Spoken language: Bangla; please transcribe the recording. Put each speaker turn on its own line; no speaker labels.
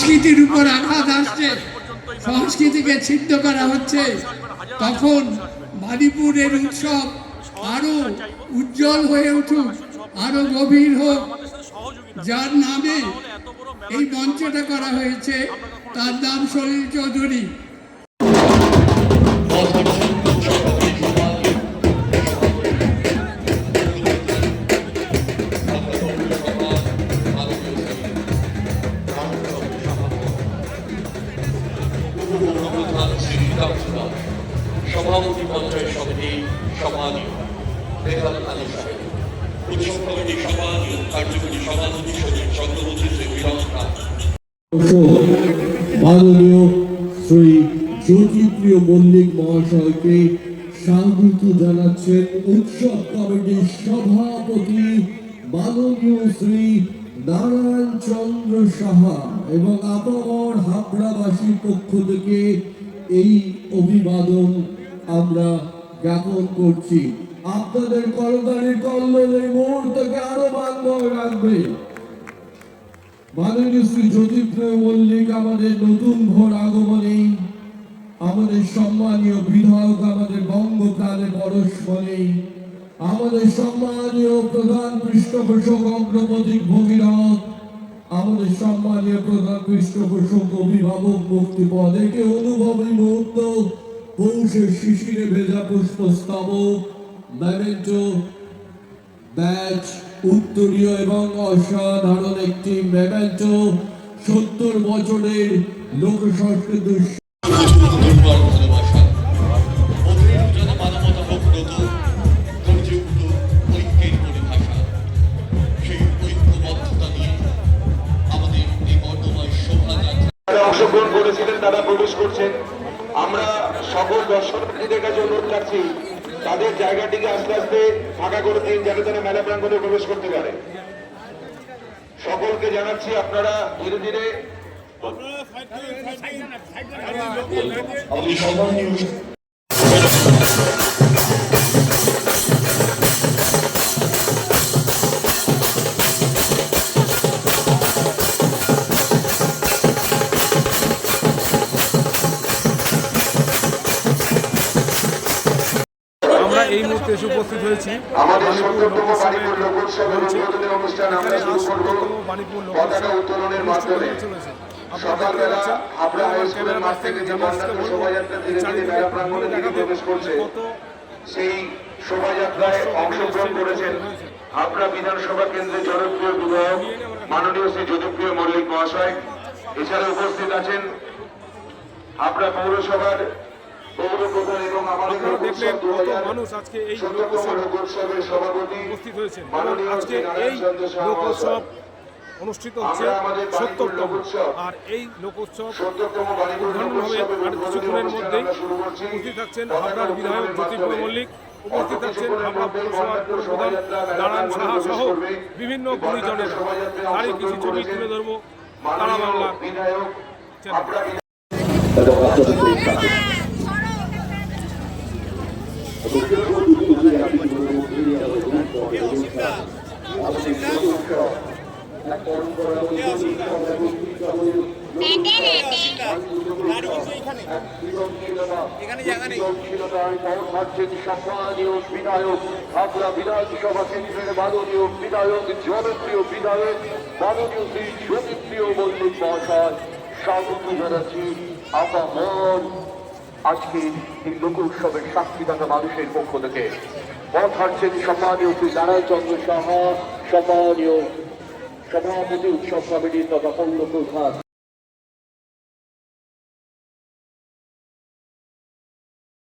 সংস্কৃতির উপর আঘাত আসছে, সংস্কৃতিকে ছিদ্ধ করা হচ্ছে, তখন মানিপুরের উৎসব আরও উজ্জ্বল হয়ে উঠুক, আরও গভীর হোক। যার নামে এই মঞ্চটা করা হয়েছে, তার নাম সলিল চৌধুরী।
কার্যকরী সভাপতি সচিব শ্রী বিরাজ
মাননীয় শ্রী নারায়ণ চন্দ্র সাহা এবং আপামর হাবড়াবাসীর পক্ষ থেকে এই অভিবাদন আমরা জ্ঞাপন করছি। আপনাদের করতালির কল্লোল এই মুহূর্তকে আরও বাংলায় রাখবে। মাননীয় শ্রী জ্যোতিপ্রিয় মল্লিক, আমাদের নতুন ভোর আগমনে, আমাদের সম্মানীয় বিধায়ক, আমাদের বঙ্গপ্রাণে পরস্পরে আমাদের সম্মানীয় প্রধান পৃষ্ঠপোষক অগ্রপথিক ভগীরথ, আমাদের সম্মানীয় প্রধান পৃষ্ঠপোষক অভিভাবক মুক্তিপদ। একে অনুভবী মুহূর্ত পৌষের শিশিরে ভেজা পুষ্পস্তবক মেমেন্টো ব্যাচ উত্তরীয় এবং অসাধারণ একটি মেমেন্টো সত্তর বছরের লোক সংস্কৃতি
অংশগ্রহণ করেছিলেন তারা প্রবেশ করছেন। আমরা সকল দর্শনার্থীদের কাছে অনুরোধ রাখছি তাদের জায়গাটিকে আস্তে আস্তে ফাঁকা করে দিন যাতে তারা মেলা প্রাঙ্গণে প্রবেশ করতে পারে। সকলকে জানাচ্ছি আপনারা ধীরে ধীরে
এই মুহূর্তে এসে উপস্থিত হয়েছি। বাণীপুর লোকোৎসবে এখানে আজ বাণীপুর লোকোৎসব অনুষ্ঠিত চলেছে। আপনারা দেখতে পাচ্ছেন, আমার ক্যামেরার
মাঠ থেকে যে
বলব,
শোভাযাত্রা ধীরে ধীরে
চারিদিকে ঘুরে দেখাতে কত
সেই শোভাযাত্রায় অংশগ্রহণ করেছেন হাবড়া বিধানসভা কেন্দ্রের জনপ্রিয় বিধায়ক মাননীয় শ্রী জ্যোতিপ্রিয় মল্লিক মহাশয়। এছাড়া উপস্থিত আছেন হাবড়া পৌরসভার এবং আমাদের
দেখলেন কত মানুষ আজকে এই লোকোৎসব উপস্থিত হয়েছেন। এবং আজকে এই লোকোৎসব অনুষ্ঠিত হচ্ছে সত্তরতম। আর এই লোকোৎসব হবে আর কিছুক্ষণের মধ্যেই। উপস্থিত থাকছেন হাবড়ার বিধায়ক জ্যোতিপ্রিয় মল্লিক উপস্থিত থাকছেন হাবড়া পৌরসভার প্রধান নারায়ণ সাহা সহ বিভিন্ন গুণীজনেরা তারই কিছু ছবি তুলে ধরবো। তারা বাংলা চ্যানেল।
হাবড়া বিধায়ক সম্মানীয় বিধায়ক হাবড়া বিধানসভা কেন্দ্রের মাননীয় বিধায়ক জনপ্রিয় বিধায়ক মাননীয় শ্রী জ্যোতিপ্রিয় মল্লিক মহাশয় স্বাগত জানাচ্ছি আপামর আজকে এই লোক উৎসবের সাক্ষীদাতা মানুষের পক্ষ থেকে। পথ হাঁটছেন সম্মানীয় শ্রী নারায়ণ চন্দ্র সাহা, সম্মানীয় সভাপতি উৎসব কমিটি তথা পৌর প্রধান।